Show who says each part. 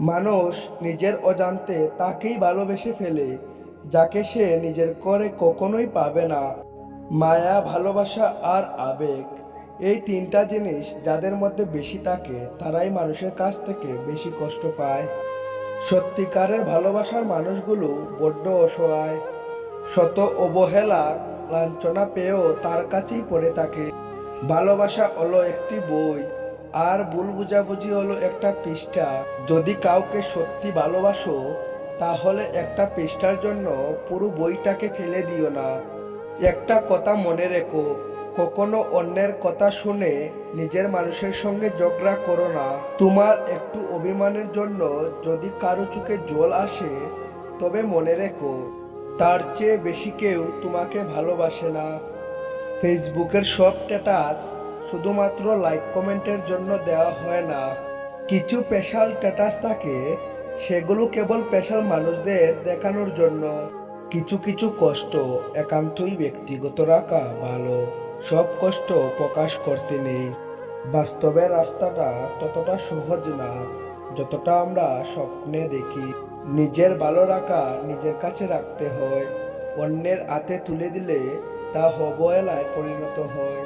Speaker 1: মানুষ নিজের অজান্তে তাকেই ভালোবেসে ফেলে, যাকে সে নিজের করে কখনোই পাবে না। মায়া, ভালোবাসা আর আবেগ, এই তিনটা জিনিস যাদের মধ্যে বেশি থাকে, তারাই মানুষের কাছ থেকে বেশি কষ্ট পায়। সত্যিকারের ভালোবাসার মানুষগুলো বড্ড অসহায়। শত অবহেলা, লাঞ্ছনা পেয়েও তার কাছেই পড়ে থাকে। ভালোবাসা হলো একটি বই আর ভুল বুঝাবুঝি হলো একটা পৃষ্ঠা। যদি কাউকে সত্যি ভালোবাসো, তাহলে একটা পৃষ্ঠার জন্য পুরো বইটাকে ফেলে দিও না। একটা কথা মনে রেখো, কখনো অন্যের কথা শুনে নিজের মানুষের সঙ্গে ঝগড়া করো না। তোমার একটু অভিমানের জন্য যদি কারও চোখে জল আসে, তবে মনে রেখো, তার চেয়ে বেশি কেউ তোমাকে ভালোবাসে না। ফেসবুকের সব স্ট্যাটাস শুধুমাত্র লাইক কমেন্টের জন্য দেওয়া হয় না। কিছু স্পেশাল স্ট্যাটাস থাকে, সেগুলো কেবল স্পেশাল মানুষদের দেখানোর জন্য। কিছু কিছু কষ্ট একান্তই ব্যক্তিগত রাখা ভালো। সব কষ্ট প্রকাশ করতে নেই। বাস্তবের রাস্তাটা ততটা সহজ না, যতটা আমরা স্বপ্নে দেখি। নিজের ভালো রাখা নিজের কাছে রাখতে হয়, অন্যের হাতে তুলে দিলে তা অবহেলায় পরিণত হয়।